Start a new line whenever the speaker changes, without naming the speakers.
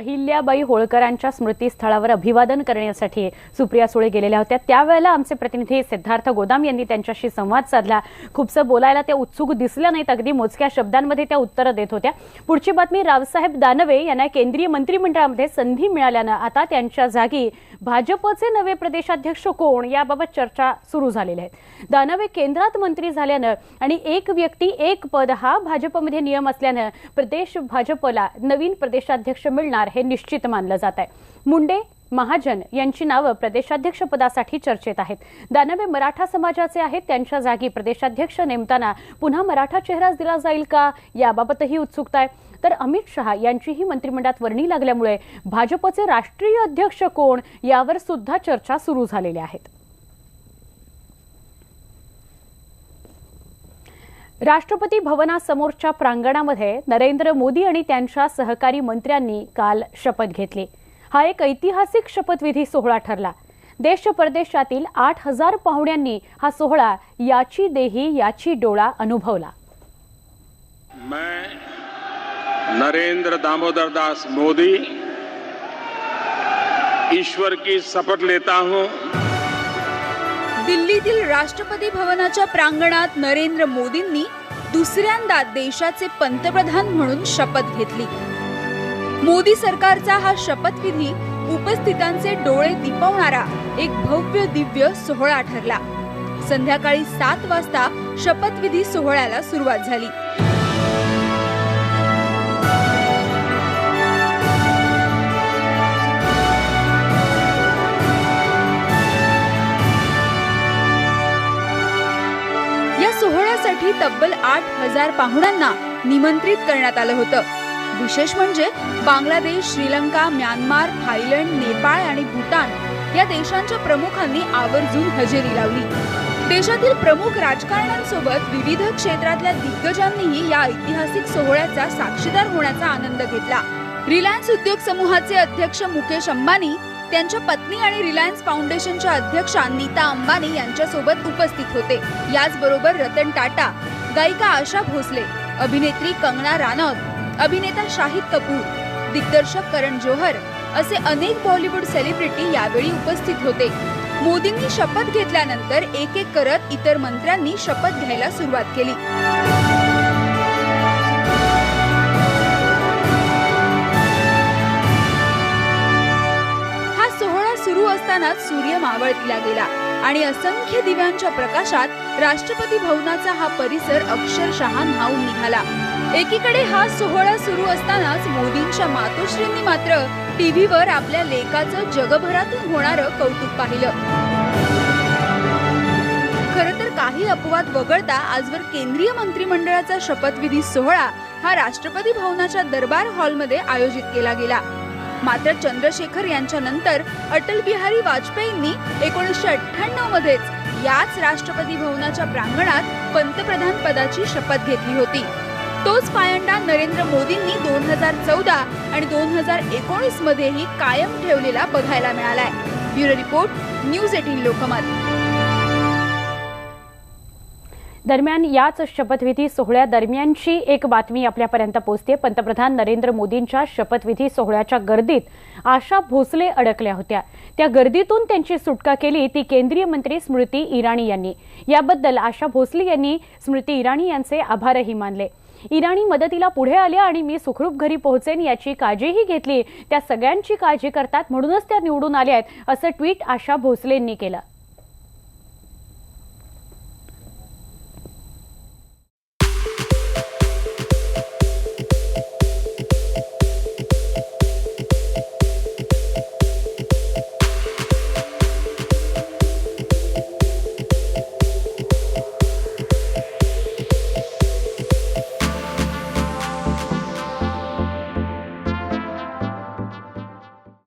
अहिल्याबाई होळकरांच्या स्मृतीस्थळावर अभिवादन करण्यासाठी सुप्रिया सुळे गेलेल्या होत्या. त्यावेळेला आमचे प्रतिनिधी सिद्धार्थ गोदाम यांनी त्यांच्याशी संवाद साधला. खूपसं बोलायला त्या उत्सुक दिसल्या नाहीत. अगदी मोजक्या शब्दांमध्ये त्या उत्तरं देत होत्या. पुढची बातमी रावसाहेब दानवे यांना केंद्रीय मंत्रिमंडळामध्ये संधी मिळाल्यानं आता त्यांच्या जागी भाजपचे नवे प्रदेशाध्यक्ष कोण याबाबत चर्चा सुरू झालेल्या आहेत दानवे केंद्रात मंत्री झाल्यानं आणि एक व्यक्ती एक पद हा भाजपमध्ये नियम असल्यानं प्रदेश भाजपला नवीन प्रदेशाध्यक्ष मिळणार हे निश्चित मानलं जात आहे. मुंडे महाजन यांची नावं प्रदेशाध्यक्ष पदासाठी चर्चेत आहेत. दानवे मराठा समाजाचे आहेत त्यांच्या जागी प्रदेशाध्यक्ष नेमताना पुन्हा मराठा चेहराच दिला जाईल का याबाबतही उत्सुकता आहे. तर अमित शहा यांचीही मंत्रिमंडळात वर्णी लागल्यामुळे भाजपचे राष्ट्रीय अध्यक्ष कोण यावर सुद्धा चर्चा सुरू झालेल्या आहेत राष्ट्रपती भवनासमोरच्या प्रांगणामध्ये नरेंद्र मोदी आणि त्यांच्या सहकारी मंत्र्यांनी काल शपथ घेतली. हा एक ऐतिहासिक शपथविधी सोहळा ठरला. देश परदेशातील आठ हजार पाहुण्यांनी हा सोहळा याची देही याची डोळा अनुभवला.
मैं नरेंद्र दामोदर दास मोदी ईश्वर की शपथ लेता हूं।
दिल्लीतील राष्ट्रपती भवनाच्या प्रांगणात नरेंद्र मोदींनी दुसऱ्यांदा देशाचे पंतप्रधान म्हणून शपथ घेतली. मोदी सरकारचा हा शपथविधी उपस्थितांचे डोळे दिपवणारा एक भव्य दिव्य सोहळा ठरला. संध्याकाळी सात वाजता शपथविधी सोहळ्याला सुरुवात झाली. सोहळ्यासाठी तब्बल आठ हजार पाहुण्यांना निमंत्रित करण्यात आलं होतं. विशेष म्हणजे बांगलादेश श्रीलंका म्यानमार थायलंड नेपाळ आणि भूटान या देशांच्या प्रमुखांनी आवर्जून हजेरी लावली. देशातील प्रमुख राजकारण्यांसोबत विविध क्षेत्रातल्या दिग्गजांनीही या ऐतिहासिक सोहळ्याचा साक्षीदार होण्याचा आनंद घेतला. रिलायन्स उद्योग समूहाचे अध्यक्ष मुकेश अंबानी त्यांच्या पत्नी आणि रिलायन्स फाउंडेशनच्या अध्यक्षा नीता अंबानी यांच्यासोबत उपस्थित होते. याचबरोबर रतन टाटा गायिका आशा भोसले अभिनेत्री कंगना रानौत अभिनेता शाहिद कपूर दिग्दर्शक करण जोहर असे अनेक बॉलिवूड सेलिब्रिटी यावेळी उपस्थित होते. मोदींनी शपथ घेतल्यानंतर एक एक करत इतर मंत्र्यांनी शपथ घ्यायला सुरुवात केली. मावळतीला गेला. आणि असंख्य दिव्यांच्या प्रकाशात राष्ट्रपती भवनाचा हा परिसर अक्षरशः न्हावून निघाला. एकीकडे हा सोहळा सुरू असतानाच मोदींच्या मातोश्रींनी मात्र टीव्हीवर आपल्या लेकाचं जगभरातून होणारं कौतुक पाहिलं. खर तर काही अपवाद वगळता आजवर केंद्रीय मंत्रिमंडळाचा शपथविधी सोहळा हा राष्ट्रपती भवनाच्या दरबार हॉलमध्ये आयोजित केला गेला. मात्र चंद्रशेखर यांच्या नंतर अटल बिहारी वाजपेयींनी एकोणीसशे अठ्ठ्याण्णव मध्येच याच राष्ट्रपती भवनाच्या प्रांगणात पंतप्रधान पदाची शपथ घेतली होती. तोच पायंडा नरेंद्र मोदींनी दोन हजार चौदा आणि दोन हजार एकोणीस मध्येही कायम ठेवलेला बघायला मिळालाय. Bureau report news eighteen Lokmat.
दरम्यान याच शपथविधी सोहळ्यादरम्यानची एक बातमी आपल्यापर्यंत पोहोचते पंतप्रधान नरेंद्र मोदींच्या शपथविधी सोहळ्याच्या गर्दीत आशा भोसले अडकल्या होत्या. त्या गर्दीतून त्यांची सुटका केली ती केंद्रीय मंत्री स्मृती इराणी यांनी. याबद्दल आशा भोसले यांनी स्मृती इराणी यांचे आभारही मानले. इराणी मदतीला पुढे आल्या आणि मी सुखरूप घरी पोहोचेन याची काळजीही घेतली. त्या सगळ्यांची काळजी करतात म्हणूनच त्या निवडून आल्या आहेत असं ट्विट आशा भोसलेंनी केलं.